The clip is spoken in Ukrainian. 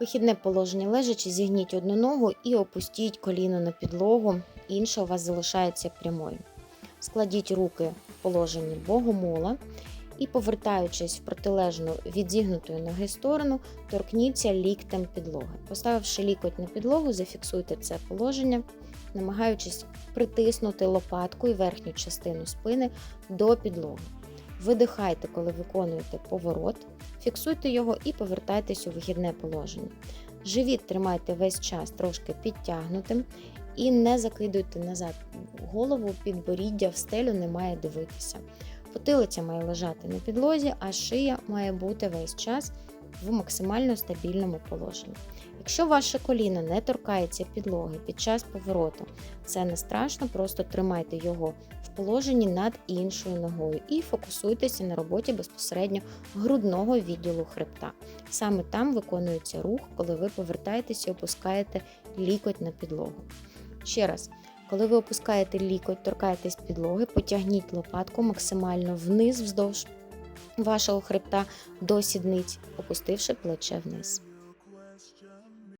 Вихідне положення лежачи, зігніть одну ногу і опустіть коліно на підлогу, інша у вас залишається прямою. Складіть руки в положенні богомола і, повертаючись в протилежну від зігнутої ноги сторону, торкніться ліктем підлоги. Поставивши лікоть на підлогу, зафіксуйте це положення, намагаючись притиснути лопаткою верхню частину спини до підлоги. Видихайте, коли виконуєте поворот, фіксуйте його і повертайтесь у вихідне положення. Живіт тримайте весь час трошки підтягнутим і не закидуйте назад голову, підборіддя в стелю не має дивитися. Потилиця має лежати на підлозі, а шия має бути весь час в максимально стабільному положенні. Якщо ваше коліно не торкається підлоги під час повороту, це не страшно, просто тримайте його положенні над іншою ногою і фокусуйтеся на роботі безпосередньо грудного відділу хребта. Саме там виконується рух, коли ви повертаєтеся і опускаєте лікоть на підлогу. Ще раз, коли ви опускаєте лікоть, торкаєтесь підлоги, потягніть лопатку максимально вниз вздовж вашого хребта до сідниць, опустивши плече вниз.